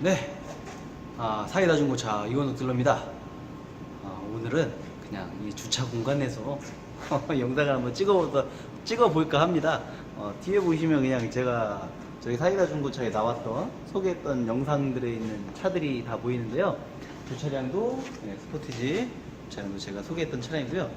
네, 아, 사이다 중고차 이건욱 딜러입니다. 아, 오늘은 그냥 이 주차 공간에서 영상을 한번 찍어보다 찍어볼까 합니다. 어, 뒤에 보시면 그냥 제가 저희 사이다 중고차에 나왔던 소개했던 영상들에 있는 차들이 다 보이는데요. 이 차량도 네, 스포티지 차량도 제가 소개했던 차량이고요.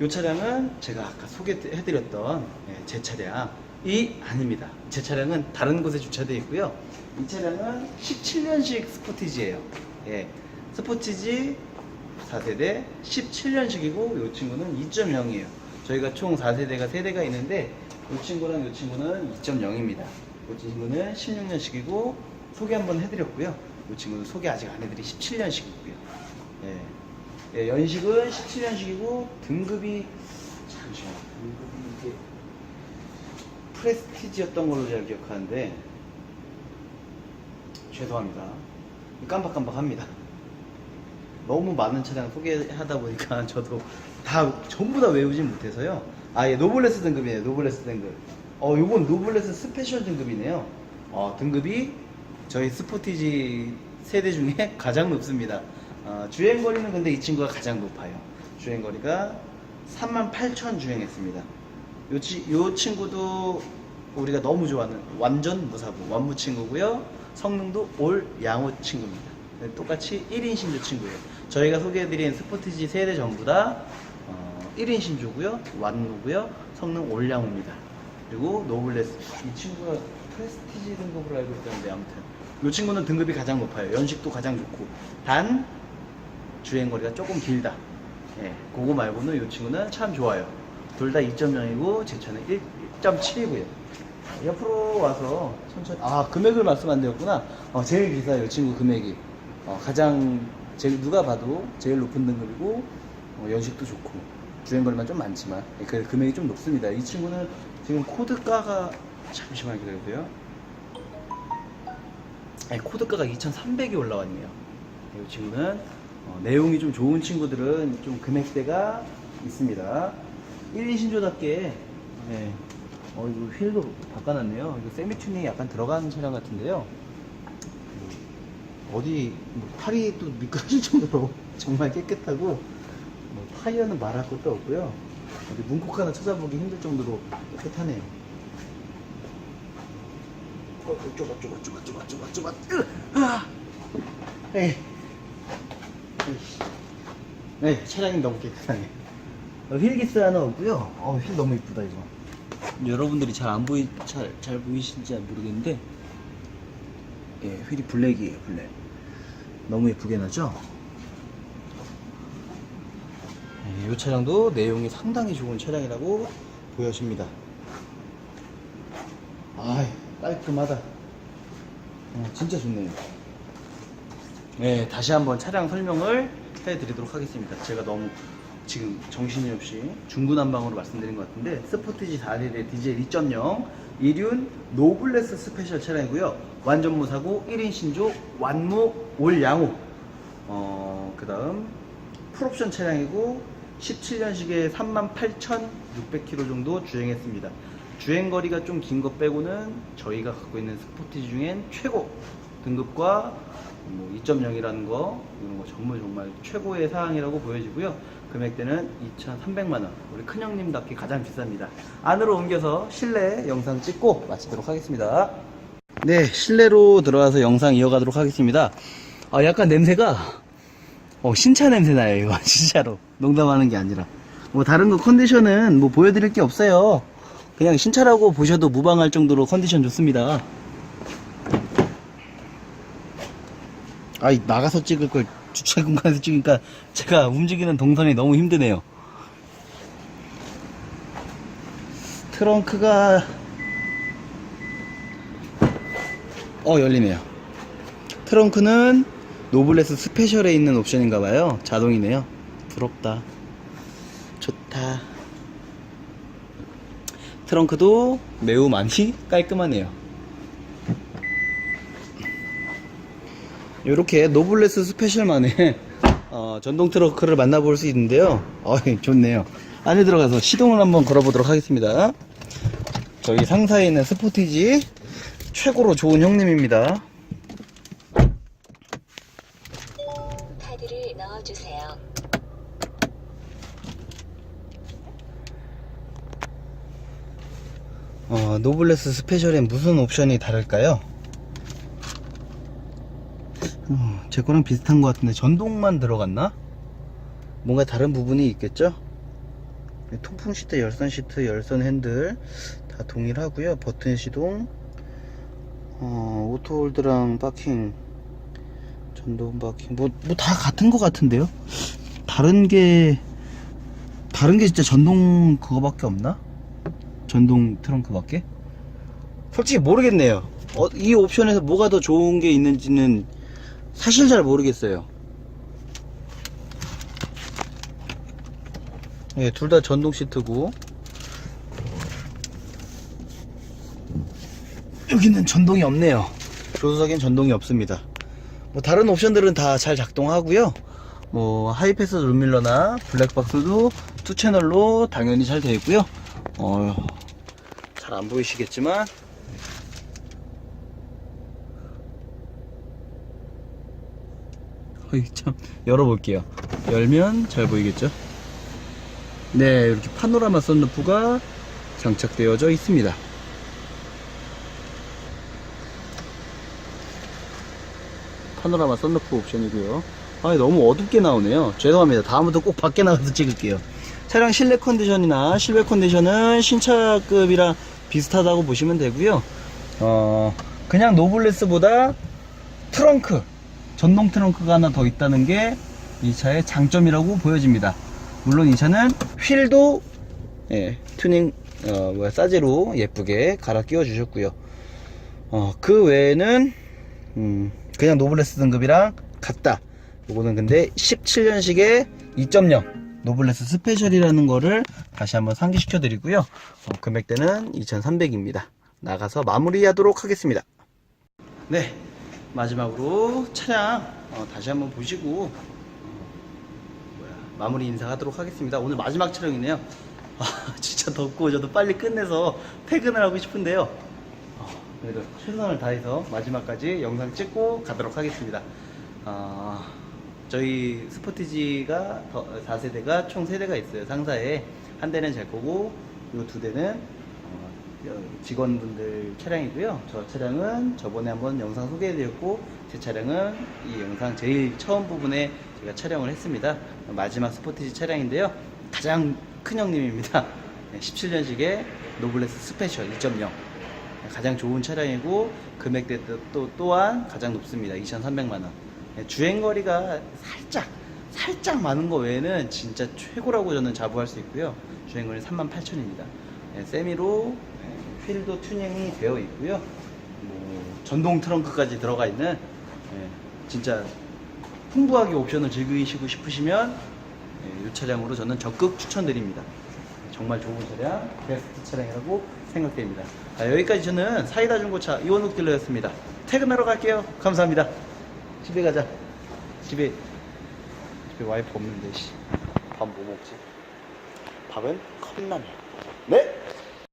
이 차량은 제가 아까 소개해드렸던 예, 제 차량 이 아닙니다. 제 차량은 다른 곳에 주차되어 있고요. 이 차량은 17년식 스포티지예요. 예, 스포티지 4세대 17년식이고 이 친구는 2.0이에요. 저희가 총 4세대가 3대가 있는데 이 친구랑 이 친구는 2.0입니다. 이 친구는 16년식이고 소개 한번 해드렸고요. 이 친구는 소개 아직 안 해드린 17년식이고요. 예. 예, 연식은 17년식이고 등급이 잠시만 등급이 이게 프레스티지였던 걸로 제가 기억하는데 죄송합니다. 깜빡깜빡합니다. 너무 많은 차량 소개하다 보니까 저도 다 전부 다 외우진 못해서요. 아 예 노블레스 등급이에요 노블레스 등급. 어 요건 노블레스 스페셜 등급이네요. 어 등급이 저희 스포티지 세대 중에 가장 높습니다. 어, 주행거리는 근데 이 친구가 가장 높아요. 주행거리가 38,000 주행했습니다 요, 치, 요 친구도 우리가 너무 좋아하는 완전 무사고 완무 친구고요. 성능도 올 양호 친구입니다. 네, 똑같이 1인 신조 친구예요. 저희가 소개해드린 스포티지 세대 전부 다 어, 1인 신조고요 완무고요 성능 올 양호입니다. 그리고 노블레스. 이 친구가 프레스티지 등급으로 알고 있다는데 아무튼. 이 친구는 등급이 가장 높아요. 연식도 가장 좋고. 단 주행 거리가 조금 길다. 예, 그거 말고는 이 친구는 참 좋아요 둘 다 2.0이고 제 차는 1.7이고요. 옆으로 와서 천천히. 아 금액을 말씀 안 드렸구나. 어, 제일 비싸요 이 친구 금액이. 어, 가장 제일 누가 봐도 제일 높은 등급이고 어, 연식도 좋고 주행거리만 좀 많지만 예, 그 금액이 좀 높습니다. 이 친구는 지금 코드가가 잠시만 기다려주세요. 아니, 코드가가 2,300이 올라왔네요. 이 친구는 어, 내용이 좀 좋은 친구들은 좀 금액대가 있습니다 1인 신조답게 네. 어, 이거 휠도 바꿔놨네요. 이거 세미 튜닝이 약간 들어간 차량 같은데요. 뭐, 어디 뭐 팔이 또 미끄러질 정도로 정말 깨끗하고 뭐 타이어는 말할 것도 없고요. 어디 문콕 하나 찾아보기 힘들 정도로 깨끗하네요. 어, 좁아 좁아 좁아 좁아 좁아 으, 아. 에이. 에이씨. 네, 차량이 너무 깨끗하네. 어, 휠 기스 하나 없고요. 어, 휠 너무 이쁘다 이거. 여러분들이 잘 안 보이 잘, 잘 보이실지 모르겠는데 예, 휠이 블랙이에요, 블랙. 너무 예쁘게 나죠? 예, 이 차량도 내용이 상당히 좋은 차량이라고 보여집니다. 아, 깔끔하다. 어, 진짜 좋네요. 네, 다시 한번 차량 설명을 해드리도록 하겠습니다. 제가 너무 지금 정신이 없이 중구난방으로 말씀드린 것 같은데 스포티지 4세대 디젤 2.0 이륜 노블레스 스페셜 차량이고요. 완전 무사고 1인 신조 완무 올 양호 어, 그 다음 풀옵션 차량이고 17년식에 38,600km 정도 주행했습니다. 주행거리가 좀 긴 것 빼고는 저희가 갖고 있는 스포티지 중엔 최고 등급과 뭐 2.0이라는 거 이런 거 정말 정말 최고의 사항이라고 보여지고요. 금액대는 2,300만 원. 우리 큰형님답게 가장 비쌉니다. 안으로 옮겨서 실내 영상 찍고 마치도록 하겠습니다. 네, 실내로 들어와서 영상 이어가도록 하겠습니다. 아, 약간 냄새가 어, 신차 냄새 나요, 이거. 진짜로. 농담하는 게 아니라. 뭐, 다른 거 컨디션은 뭐 보여드릴 게 없어요. 그냥 신차라고 보셔도 무방할 정도로 컨디션 좋습니다. 아이, 나가서 찍을 걸 주차 공간에서 찍으니까 제가 움직이는 동선이 너무 힘드네요. 트렁크가, 어, 열리네요. 트렁크는 노블레스 스페셜에 있는 옵션인가봐요. 자동이네요. 부럽다. 좋다. 트렁크도 매우 많이 깔끔하네요. 이렇게 노블레스 스페셜만의 어, 전동 트럭크를 만나볼 수 있는데요. 어, 좋네요. 안에 들어가서 시동을 한번 걸어보도록 하겠습니다. 저희 상사에 있는 스포티지 최고로 좋은 형님입니다. 카드를 넣어주세요. 어, 노블레스 스페셜엔 무슨 옵션이 다를까요? 어, 제 거랑 비슷한 것 같은데 전동만 들어갔나? 뭔가 다른 부분이 있겠죠? 네, 통풍 시트, 열선 시트, 열선 핸들 다 동일하고요. 버튼 시동, 어, 오토홀드랑 파킹, 전동 파킹 뭐 뭐 다 같은 것 같은데요? 다른 게 다른 게 진짜 전동 그거밖에 없나? 전동 트렁크밖에? 솔직히 모르겠네요. 어, 이 옵션에서 뭐가 더 좋은 게 있는지는 사실 잘 모르겠어요. 예, 둘 다 전동 시트고 여기는 전동이 없네요. 조수석엔 전동이 없습니다. 뭐 다른 옵션들은 다 잘 작동하고요. 뭐 하이패스 룸밀러나 블랙박스도 투 채널로 당연히 잘 되어 있고요. 어, 잘 안 보이시겠지만 어이 참 열어볼게요. 열면 잘 보이겠죠? 네, 이렇게 파노라마 썬루프가 장착되어져 있습니다. 파노라마 썬루프 옵션이고요. 아, 너무 어둡게 나오네요. 죄송합니다. 다음부터 꼭 밖에 나가서 찍을게요. 차량 실내 컨디션이나 실외 컨디션은 신차급이랑 비슷하다고 보시면 되고요. 어, 그냥 노블레스보다 트렁크, 전동 트렁크가 하나 더 있다는 게 이 차의 장점이라고 보여집니다. 물론 이 차는 휠도 예, 튜닝 어, 뭐야, 싸제로 예쁘게 갈아 끼워 주셨고요. 어, 그 외에는 음, 그냥 노블레스 등급이랑 같다. 요거는 근데 17년식의 2.0 노블레스 스페셜이라는 거를 다시 한번 상기시켜 드리고요. 어, 금액대는 2,300입니다. 나가서 마무리하도록 하겠습니다. 네, 마지막으로 차량 어, 다시 한번 보시고 어, 뭐야, 마무리 인사하도록 하겠습니다. 오늘 마지막 촬영이네요. 아, 진짜 덥고 저도 빨리 끝내서 퇴근을 하고 싶은데요. 어, 그래도 최선을 다해서 마지막까지 영상 찍고 가도록 하겠습니다. 어, 저희 스포티지가 4세대가 총 3대가 있어요. 상사에 한 대는 제 거고 이 두 대는 어, 직원분들 차량이고요. 저 차량은 저번에 한번 영상 소개해드렸고 제 차량은 이 영상 제일 처음 부분에 제가 촬영을 했습니다. 마지막 스포티지 차량인데요. 가장 큰 형님입니다. 17년식의 노블레스 스페셜 2.0 가장 좋은 차량이고 금액대도 또 또한 가장 높습니다. 2,300만 원. 네, 주행 거리가 살짝 살짝 많은 거 외에는 진짜 최고라고 저는 자부할 수 있고요. 주행 거리 38,000입니다. 세미로 네, 휠도 튜닝이 되어 있고요. 뭐 전동 트렁크까지 들어가 있는 네, 진짜 풍부하게 옵션을 즐기시고 싶으시면 네, 이 차량으로 저는 적극 추천드립니다. 정말 좋은 차량, 베스트 차량이라고 생각됩니다. 아, 여기까지 저는 사이다 중고차 이원욱 딜러였습니다. 퇴근하러 갈게요. 감사합니다. 집에 가자. 집에 집에 와이프 없는데 씨. 밥 뭐 먹지? 밥은 컵라면. 네.